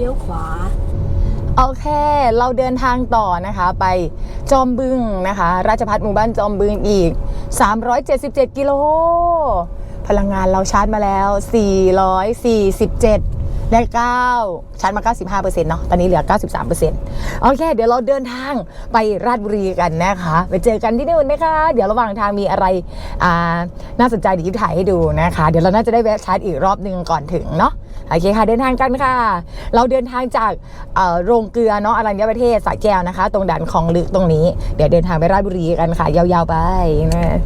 ลี้ยวขวา โอเค เราเดินทางต่อนะคะไปจอมบึงนะคะ ราชพัฒหมู่บ้านจอมบึงอีก 377 กิโล พลังงานเราชาร์จมาแล้ว 447 ได้9ชาร์จมา 95%เนาะตอนนี้เหลือ 93%โอเค เดี๋ยวเราเดินทางไปราชบุรีกันนะคะไปเจอกันที่นู่นนะคะ เดี๋ยวระหว่างทางมีอะไรอ่าน่าสนใจเดี๋ยวยิ้มถ่ายให้ดูนะคะ เดี๋ยวเราน่าจะได้แวะชาร์จอีกรอบหนึ่งก่อนถึงเนาะโอเคค่ะเดินทางกันค่ะ เราเดินทางจากโรงเกลือเนาะอรัญญประเทศสระแก้วนะคะ ตรงด่านคลองลึกตรงนี้ เดี๋ยวเดินทางไปราชบุรีกันค่ะ ยาวๆไปนะ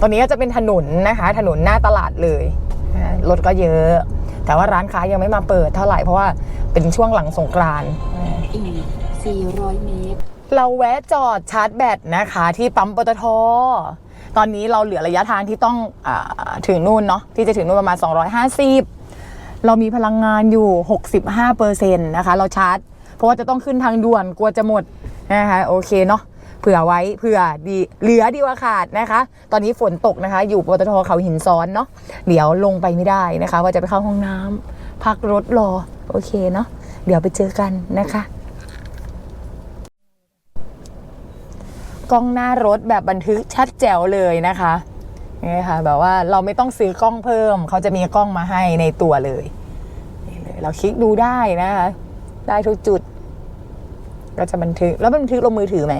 ตรงนี้ก็จะเป็นถนนนะคะ ถนนหน้าตลาดเลย รถก็เยอะ แต่ว่าร้านค้ายังไม่มาเปิดเท่าไหร่เพราะว่าเป็นช่วงหลังสงกรานต์อีก 400 เมตร เราแวะจอดชาร์จแบตนะคะ ที่ปั๊มปตทตอนนี้เราเหลือระยะทางที่ต้องอาถึงนู่นเนาะที่จะถึงนู่นประมาณ 250 เรามีพลังงานอยู่ 65เปอร์เซ็นต์นะคะ เราชาร์จ เพราะว่าจะต้องขึ้นทางด่วนกลัวจะหมดนะคะโอเคเนาะ เผื่อไว้เผื่อดีเหลือดีกว่าขาดนะคะ ตอนนี้ฝนตกนะคะ อยู่ปตทเขาหินซ้อนเนาะเดี๋ยวลงไปไม่ได้นะคะ ว่าจะไปเข้าห้องน้ำพักรถรอโอเคเนาะเดี๋ยวไปเจอกันนะคะกล้องหน้ารถแบบบันทึกชัดแจ๋วเลยนะคะนี่ค่ะแบบว่าเราไม่ต้องซื้อกล้องเพิ่ม เขาจะมีกล้องมาให้ในตัวเลยนี่เลยเราคลิกดูได้นะคะ ได้ทุกจุด ก็จะบันทึกแล้วบันทึกลงมือถือไหม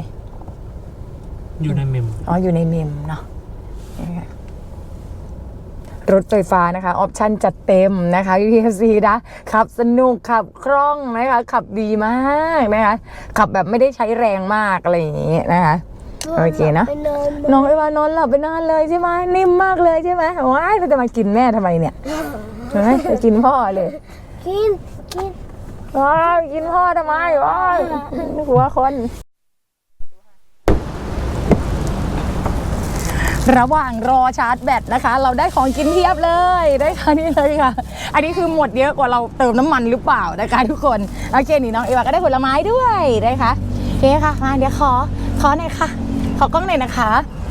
อยู่ในเมม อ๋อ อยู่ในเมมเนาะนี่ค่ะรถไฟฟ้านะคะ ออปชั่นจัดเต็มนะคะ UTC นะขับสนุก ขับคล่องนะคะ ขับดีมากนะคะ ขับแบบไม่ได้ใช้แรงมากอะไรอย่างนี้นะคะ โอเคเนอะไปนอนน้องไอวานอนหลับไปนานเลยใช่ไหมนิ่มมากเลยใช่ไหมว้ายเราจะมากินแม่ทำไมเนี่ยเห็นไหมจะกินพ่อเลย กิน กินว้าวกินพ่อทำไมว้ายหัวคน ระหว่างรอชาร์จแบตนะคะ เราได้ของกินเพียบเลยได้ค่ะนี่เลยค่ะ อันนี้คือหมดเยอะกว่าเราเติมน้ำมันหรือเปล่านะคะทุกคนโอเคนี่น้องเอวาก็ได้ผลไม้ด้วยนะคะโอเคค่ะมาเดี๋ยวขอขอหน่อยค่ะ ขอกล้องหน่อยนะคะ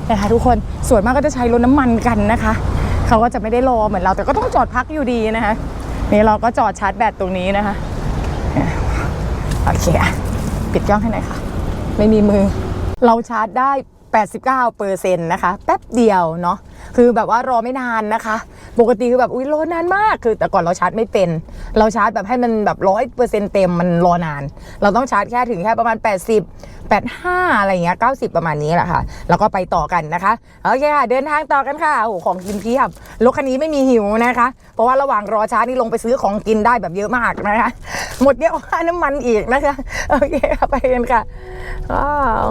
นะคะทุกคนส่วนมากก็จะใช้รถน้ำมันกันนะคะ เขาก็จะไม่ได้รอเหมือนเราแต่ก็ต้องจอดพักอยู่ดีนะคะนี่เราก็จอดชาร์จแบตตรงนี้นะคะโอเคปิดกล้องให้หน่อยค่ะ ไม่มีมือ เราชาร์จได้ 89เปอร์เซ็นต์นะคะ แป๊บเดียวเนาะคือแบบว่ารอไม่นานนะคะ ปกติคือแบบอุ้ยรอนานมากคือ แต่ก่อนเราชาร์จไม่เป็น เราชาร์จแบบให้มันแบบร้อยเปอร์เซ็นต์เต็มมันรอนาน เราต้องชาร์จแค่ถึงแค่ประมาณ 80 85 อะไรเงี้ย90 ประมาณนี้แหละค่ะ แล้วก็ไปต่อกันนะคะโอเคค่ะเดินทางต่อกันค่ะโอ้ของกินเพียบรถคันนี้ไม่มีหิวนะคะ เพราะว่าระหว่างรอชาร์จนี่ลงไปซื้อของกินได้แบบเยอะมากนะคะ หมดเยอะว่าน้ำมันอีกนะคะโอเคค่ะไปกันค่ะว้าว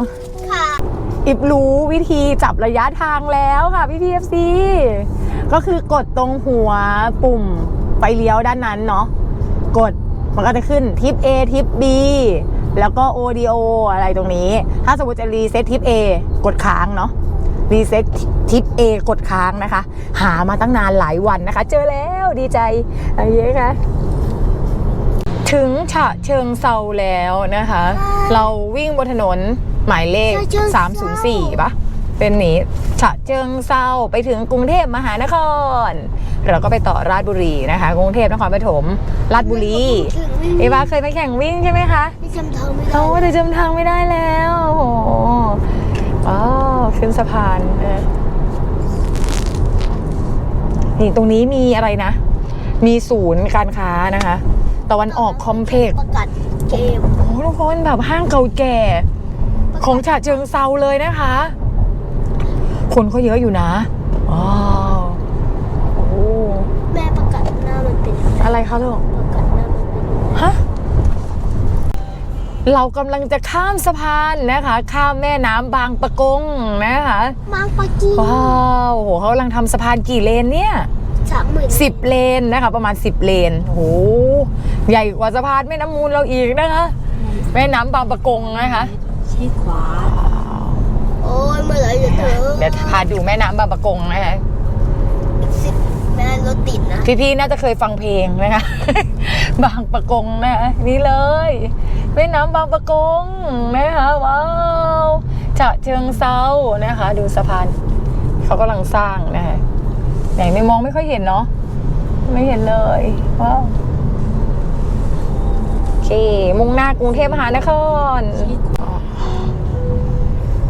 ค่ะ อิบรู้วิธีจับระยะทางแล้วค่ะพี่พีเอฟซีก็คือกดตรงหัวปุ่มไฟเลี้ยวด้านนั้นเนาะกดมันก็จะขึ้นทิป A ทิป B แล้วก็ ODO อะไรตรงนี้ ถ้าสมมติจะรีเซ็ตทิป A กดค้างเนาะรีเซ็ตทิป A กดค้างนะคะ หามาตั้งนานหลายวันนะคะ เจอแล้วดีใจอะไรเงี้ยค่ะถึงฉะเชิงเซาแล้วนะคะ เราวิ่งบนถนน หมายเลขฉะเชิงเทรา304ปะเป็นนี้ฉะเชิงเซาไปถึงกรุงเทพมหานคร เราก็ไปต่อราชบุรีนะคะ กรุงเทพนครปฐมราชบุรี เอวาเคยไปแข่งวิ่งใช่ไหมคะไม่จำทางไม่ได้โอ้แต่จำทางไม่ได้แล้วโอ้โหว้าวขึ้นสะพานนะนี่ตรงนี้มีอะไรนะ มีศูนย์การค้านะคะ ตะวันออกคอมเพล็กซ์ประกาศเกมโอ้โหทุกคนแบบห้างเก่าแก่ ของฉะเชิงเซาเลยนะคะ คนเขาเยอะอยู่นะว้าวโอ้โหแม่ประกาศหน้ามันเป็นอะไรคะลูกประกาศหน้ามันเป็นฮะเรากำลังจะข้ามสะพานนะคะ ข้ามแม่น้ำบางปะกงนะคะมังปากีว้าวโอ้โหเขากำลังทำสะพานกี่เลนเนี่ยสามหมื่นสิบเลนนะคะ ประมาณสิบเลนโอ้โหใหญ่กว่าสะพานแม่น้ำมูลเราอีกนะคะ แม่น้ำบางปะกงนะคะ ชี้ขวา โอ้ยเมื่อไหร่จะถึงเดี๋ยวพาดูแม่น้ำบางปะกงนะคะอีกสิบแม่รถติดนะพี่ๆน่าจะเคยฟังเพลงนะคะ บางปะกงนะคะนี่เลยแม่น้ำบางปะกงนะคะว้าวฉะเชิงเซานะคะ ดูสะพานเขากำลังสร้างนะคะไหนไม่มองไม่ค่อยเห็นเนาะไม่เห็นเลยว้าวมุ่งหน้ากรุงเทพมหานคร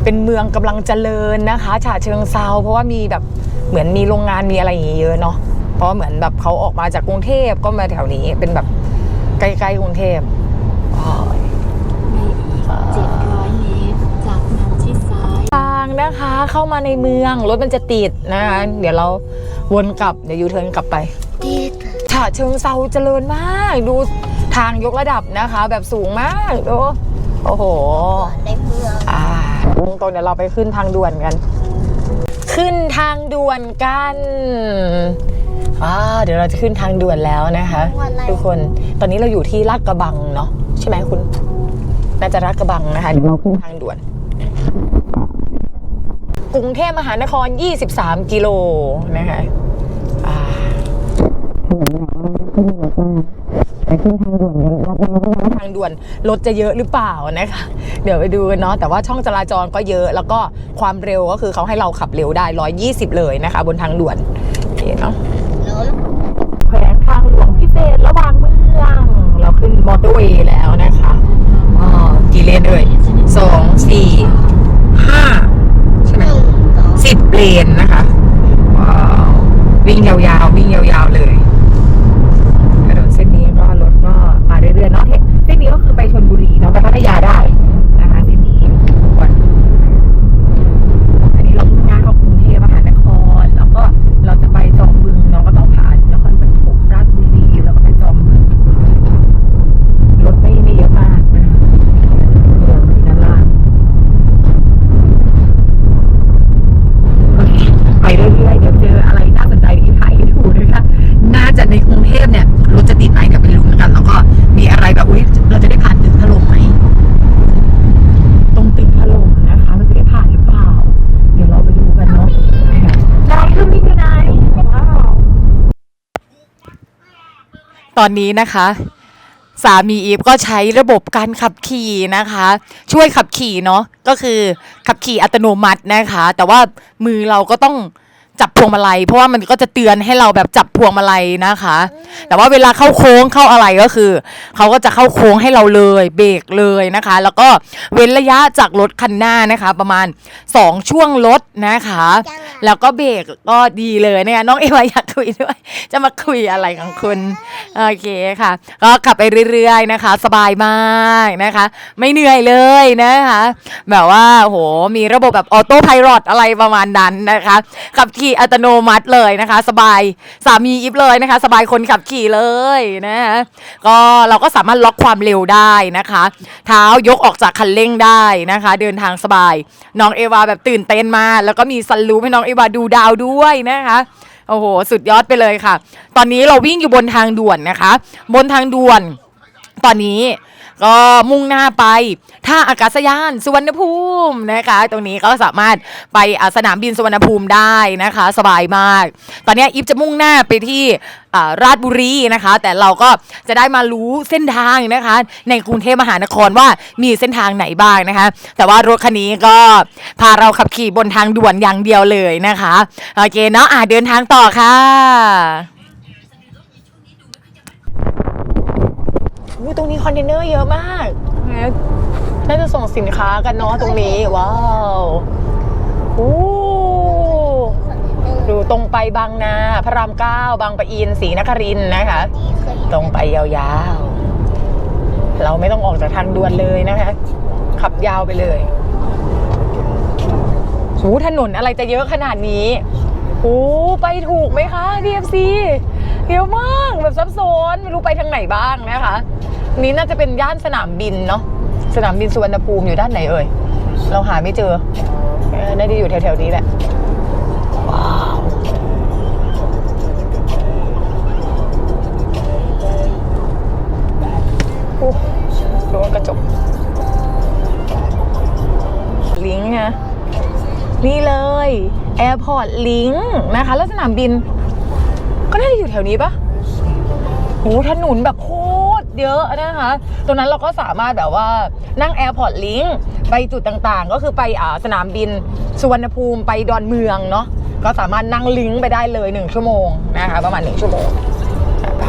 เป็นเมืองกำลังเจริญนะคะฉะเชิงเซาเพราะว่ามีแบบเหมือนมีโรงงานมีอะไรอย่างเงี้ยเยอะเนาะเพราะว่าเหมือนแบบเขาออกมาจากกรุงเทพก็มาแถวนี้เป็นแบบใกล้ๆกรุงเทพว้าวในอีก700เมตรจากนั้นชิดซ้ายทางนะคะเข้ามาในเมืองรถมันจะติดนะคะเดี๋ยวเราวนกลับเดี๋ยวยูเทิร์นกลับไปติดฉะเชิงเซาเจริญมาก ดูทางยกระดับนะคะ แบบสูงมากดูโอ้โหในเมือง อ่าตรงๆเดี๋ยวเราไปขึ้นทางด่วนกัน ขึ้นทางด่วนกันอ่าเดี๋ยวเราจะขึ้นทางด่วนแล้วนะคะ ทุกคนตอนนี้เราอยู่ที่ลาดกระบังเนาะใช่ไหมคุณน่าจะลาดกระบังนะคะเดี๋ยวเราขึ้นทางด่วนกรุงเทพมหานคร 23 กิโลนะคะอ่าไป ขึ้นทางด่วนกันรับรองว่าทางด่วนรถจะเยอะหรือเปล่านะคะ เดี๋ยวไปดูกันเนาะแต่ว่าช่องจราจรก็เยอะ แล้วก็ความเร็วก็คือเขาให้เราขับเร็วได้ 120 เลยนะคะ บนทางด่วนโอเคเนาะแล้วแขวงทางหลวงพิเศษระหว่างเมืองเราขึ้นมอเตอร์เวย์แล้วนะคะอ๋อกี่เลนเอ่ยสองสี่ห้าใช่ไหมหนึ่งสองสิบเลนนะคะว้าววิ่งยาวๆ วิ่งยาวๆเลยถนนเส้นนี้ก็รถก็มาเรื่อยๆเนาะเส้นนี้ก็คือไปชลบุรีเนาะไปพัทยาได้นะคะเส้นนี้ก่อนอันนี้เรามุ่งหน้าเข้ากรุงเทพมหานคร แล้วก็เราจะไปจอมบึงเนาะก็ต้องผ่านนครปฐมราชบุรีแล้วก็ไปจอมบึงรถไม่ไม่เยอะมากนะคะเดี๋ยวมีด้านล่าง ไปเรื่อยๆ เดี๋ยวเจออะไรน่าสนใจที่ถ่ายให้ดูนะคะ น่าจะในกรุงเทพเนี่ยรถจะติดไหมเดี๋ยวไปลุ้นกัน แล้วก็มีอะไรแบบอุ้ยเราจะได้ผ่านตึกถล่มไหม ตรงตึกถล่มนะคะ เราจะได้ผ่านหรือเปล่า เดี๋ยวเราไปดูกันเนาะได้เครื่องบินอยู่ไหนว้าว ตอนนี้นะคะสามีอีฟก็ใช้ระบบการขับขี่นะคะ ช่วยขับขี่เนาะก็คือขับขี่อัตโนมัตินะคะ แต่ว่ามือเราก็ต้อง จับพวงมาลัย เพราะว่ามันก็จะเตือนให้เราแบบจับพวงมาลัยนะคะ แต่ว่าเวลาเข้าโค้งเข้าอะไรก็คือเขาก็จะเข้าโค้งให้เราเลยเบรกเลยนะคะ แล้วก็เว้นระยะจากรถคันหน้านะคะ ประมาณ 2 ช่วงรถนะคะ แล้วก็เบรกก็ดีเลยเนี่ยน้องเอวาอยากคุยด้วย จะมาคุยอะไรของคุณโอเคค่ะ ก็ขับไปเรื่อยๆนะคะ สบายมากนะคะ ไม่เหนื่อยเลยนะคะ แบบว่าโหมีระบบแบบออโต้ไพลอตอะไรประมาณนั้นนะคะขับขี่อัตโนมัติเลยนะคะ สบายสามีอิฟเลยนะคะ สบายคนขับขี่เลยนะคะก็เราก็สามารถล็อกความเร็วได้นะคะ เท้ายกออกจากคันเร่งได้นะคะ เดินทางสบาย น้องเอวาแบบตื่นเต้นมา แล้วก็มีซันรูให้น้องเอวาดูดาวด้วยนะคะโอ้โห สุดยอดไปเลยค่ะ ตอนนี้เราวิ่งอยู่บนทางด่วนนะคะ บนทางด่วน ตอนนี้ ก็มุ่งหน้าไปท่าอากาศยานสุวรรณภูมินะคะ ตรงนี้ก็สามารถไปสนามบินสุวรรณภูมิได้นะคะ สบายมาก ตอนนี้อิฟจะมุ่งหน้าไปที่ราชบุรีนะคะ แต่เราก็จะได้มารู้เส้นทางนะคะ ในกรุงเทพมหานครว่ามีเส้นทางไหนบ้างนะคะ แต่ว่ารถคันนี้ก็พาเราขับขี่บนทางด่วนอย่างเดียวเลยนะคะโอเคเนาะอะเดินทางต่อค่ะ อุ๊ยตรงนี้คอนเทนเนอร์เยอะมากนะน่าจะส่งสินค้ากันเนาะตรงนี้ ว้าวอู้ดูตรงไปบางนา พระรามเก้าบางปะอินศรีนครินทร์นะคะ ตรงไปยาวๆ เราไม่ต้องออกจากทางด่วนเลยนะคะ ขับยาวไปเลยหูถนนอะไรจะเยอะขนาดนี้โอ้ไปถูกไหมคะ DFC เยอะมากแบบซับซ้อนไม่รู้ไปทางไหนบ้างนะคะอั นี้น่าจะเป็นย่านสนามบินเนาะสนามบินสุวรรณภูมิอยู่ด้านไหนเอ่ย เราหาไม่เจอเอน่าจะอยู่แถวๆนี้แหละว้าวอู้ดูกระจกลิงก์นะนี่เลย Airport Link นะคะ แล้วสนามบิน ก็น่าจะอยู่แถวนี้ปะโหถนนแบบโค เยอะนะคะ ตรงนั้นเราก็สามารถแบบว่านั่ง Airport Link ไปจุดต่างๆ ก็คือไปอสนามบินสุวรรณภูมิไปดอนเมืองเนาะก็สามารถนั่งลิงก์ไปได้เลย 1 ชั่วโมงนะคะประมาณ 1 ชั่วโมงไป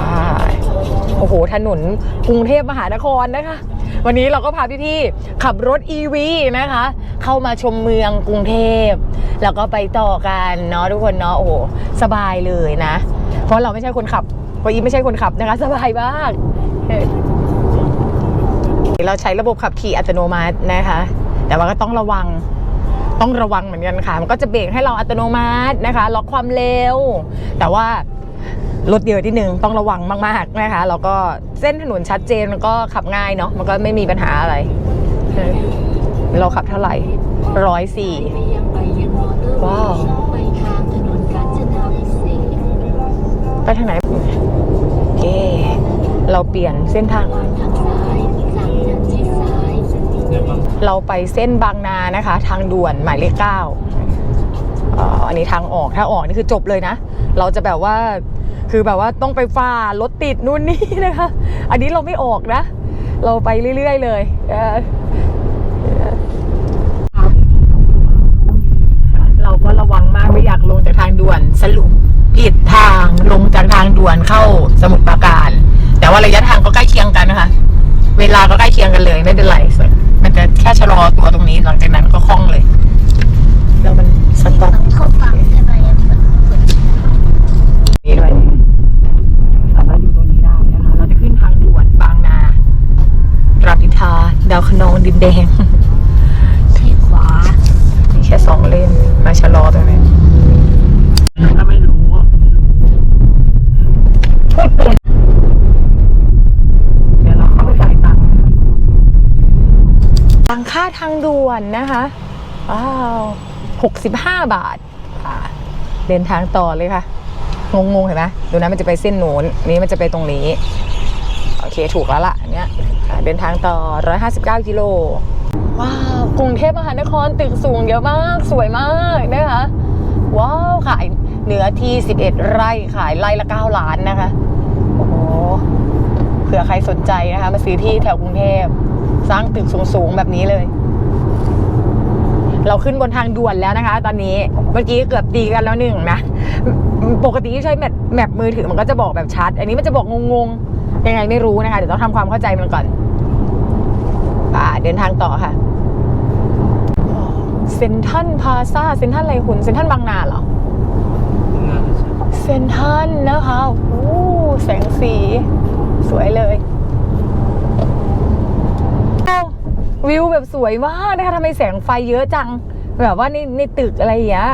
โอ้โห ถนนกรุงเทพมหานครนะคะ วันนี้เราก็พาพี่ๆขับรถ EV นะคะ เข้ามาชมเมืองกรุงเทพ แล้วก็ไปต่อกันเนาะทุกคนเนาะโอ้โห สบายเลยนะ เพราะเราไม่ใช่คนขับเพราะอีไม่ใช่คนขับนะคะ สบายมาก เออเราใช้ระบบขับขี่อัตโนมัตินะคะ แต่ว่าก็ต้องระวังต้องระวังเหมือนกันค่ะ มันก็จะเบรกให้เราอัตโนมัตินะคะล็อกความเร็ว แต่ว่ารถเยอะนิดนึงต้องระวังมากๆนะคะแล้วก็เส้นถนนชัดเจนมันก็ขับง่ายเนาะมันก็ไม่มีปัญหาอะไรเออเราขับเท่าไหร่ร้อยสี่ไปยังไปยังมอเตอร์เวว้าวย์ไปทางถนนกาญจนาพิเศษกไปทางไหนโอเค เราเปลี่ยนเส้นทาง เราไปเส้นบางนานะคะ ทางด่วนหมายเลขเก้าอันนี้ทางออกถ้าออกนี่คือจบเลยนะ เราจะแบบว่าคือแบบว่าต้องไปฝ่ารถติดนู่นนี่นะคะ อันนี้เราไม่ออกนะ เราไปเรื่อยๆเลยเออเราก็ระวังมากไม่อยากลงจากทางด่วนสรุปผิดทางลงจากทางด่วนเข้าสมุทรปราการ แต่ว่าระยะทางก็ใกล้เคียงกันนะคะ เวลาก็ใกล้เคียงกันเลย ไม่เป็นไรมันจะแค่ชะลอตัวตรงนี้หลังจากนั้นก็คล่องเลย แล้วมันสต็อปเข้าฟังใช่ไหมนี้ด้วยสามารถอยู่ตรงนี้ได้นะคะ เราจะขึ้นทางด่วนบางนาตราพิธาดาวคะนองดินแดงที่ขวามีแค่สองเลนมาชะลอตรงนี้ ถ้าไม่รู้อะไม่รู้ เดี๋ยวเราเข้าไปจ่ายตังค์ตัง ค่าทางด่วนนะคะว้าวหกสิบห้าบาทเดินทางต่อเลยค่ะ งงๆเห็นไหมดูนะมันจะไปเส้นโน้นนี้มันจะไปตรงนี้ โอเคถูกแล้วล่ะเนี้ยเดินทางต่อ 159 กิโล ว้าว กรุงเทพมหานครตึกสูงเยอะมาก สวยมากนะคะ ว้าว ขายเนื้อที่ 11 ไร่ ขายไร่ละ 9 ล้านนะคะ โอ้โห เผื่อใครสนใจนะคะ มาซื้อที่แถวกรุงเทพ สร้างตึกสูงๆแบบนี้เลย เราขึ้นบนทางด่วนแล้วนะคะ ตอนนี้เมื่อกี้เกือบตีกันแล้วหนึ่งนะ ปกติที่ใช้แมปแมปมือถือมันก็จะบอกแบบชัด อันนี้มันจะบอกงงๆยังไงไม่รู้นะคะ เดี๋ยวต้องทำความเข้าใจมันก่อนป่าเดินทางต่อค่ะเซนทันพาซาเซนทันอะไรคุณเซนทันบางนาเหรอน่าจะใช่เซนทรันนะคะโอ้แสงสี สวยเลยอ้า วิวแบบสวยมากนะคะทำไมแสงไฟเยอะจัง แบบว่าในในตึกอะไรอย่างเงี้ย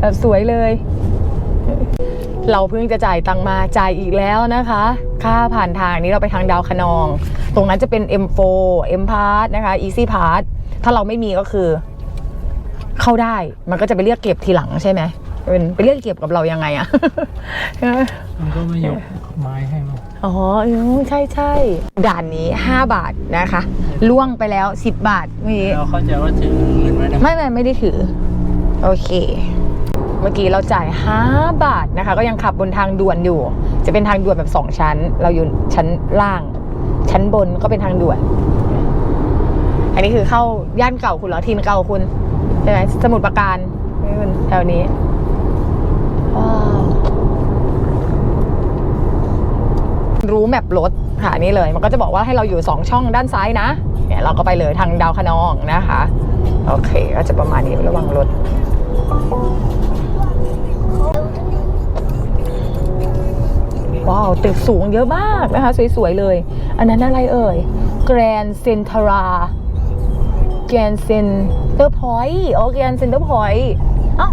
แบบสวยเลย เราเพิ่งจะจ่ายตังมาจ่ายอีกแล้วนะคะ ค่าผ่านทางนี้เราไปทางดาวคะนอง ตรงนั้นจะเป็น M4 M Pass นะคะ Easy Pass ถ้าเราไม่มีก็คือ เข้าได้มันก็จะไปเรียกเก็บทีหลังใช่ไหมเป็นไปเรียกเก็บกับเรายังไงอะมันก็ไม่ยกไม้ให้มา อ๋ออืมใช่ใช่ด่านนี้ 5 บาทนะคะ ล่วงไปแล้ว 10 บาทเมื่อกี้เราเข้าใจว่าถือเงินไว้นะไม่ไม่ไม่ได้ถือ โอเค เมื่อกี้เราจ่าย 5 บาทนะคะ ก็ยังขับบนทางด่วนอยู่ จะเป็นทางด่วนแบบ 2 ชั้น เราอยู่ชั้นล่าง ชั้นบนก็เป็นทางด่วน อันนี้คือเข้าย่านเก่าคุณเหรอทีนเก่าคุณใช่ไหมสมุทรปราการนี่มันแถวนี้ว้าว รู้แมปรถค่ะนี่เลย มันก็จะบอกว่าให้เราอยู่ 2 ช่องด้านซ้ายนะเนี่ยเราก็ไปเลยทางดาวคะนองนะคะ โอเค ก็จะประมาณนี้ระวังรถว้าวตึกสูงเยอะมากนะคะ สวย ๆ เลย อันนั้นอะไรเอ่ย Grand Centra Grand Center Point อ๋อ Grand Center Point เอ้า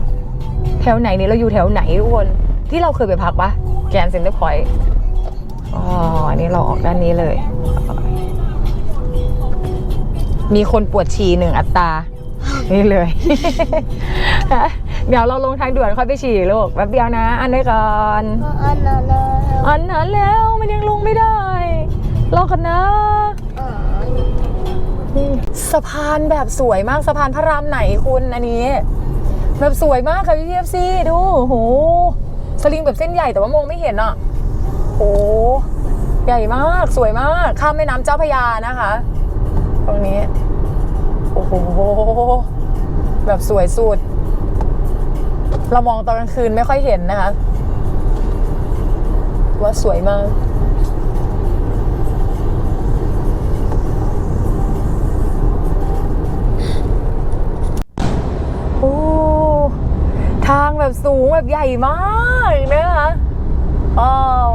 แถวไหนเนี่ยเราอยู่แถวไหนทุกคน ที่เราเคยไปพักปะ Grand Center Point อ๋อ อันนี้เราออกด้านนี้เลย มีคนปวดฉี่หนึ่งอัตรา นี่เลย เดี๋ยวเราลงทางด่วนค่อยไปฉี่ลูกแป๊บเดียวนะ อันนี้ก่อนอันนั้นแล้วอันนั้นแล้วมันยังลงไม่ได้รอกันนะอ๋อสะพานแบบสวยมากสะพานพระรามไหนคุณอันนี้ แบบสวยมากค่ะพี่เอฟซีดูโหสลิงแบบเส้นใหญ่แต่ว่ามองไม่เห็นอะโห ใหญ่มากสวยมาก ข้ามแม่น้ำเจ้าพยานะคะ ตรงนี้ โอ้โห แบบสวยสุด เรามองตอนกลางคืนไม่ค่อยเห็นนะคะ ว่าสวยมากโอ้ทางแบบสูงแบบใหญ่มากนะคะอ้าว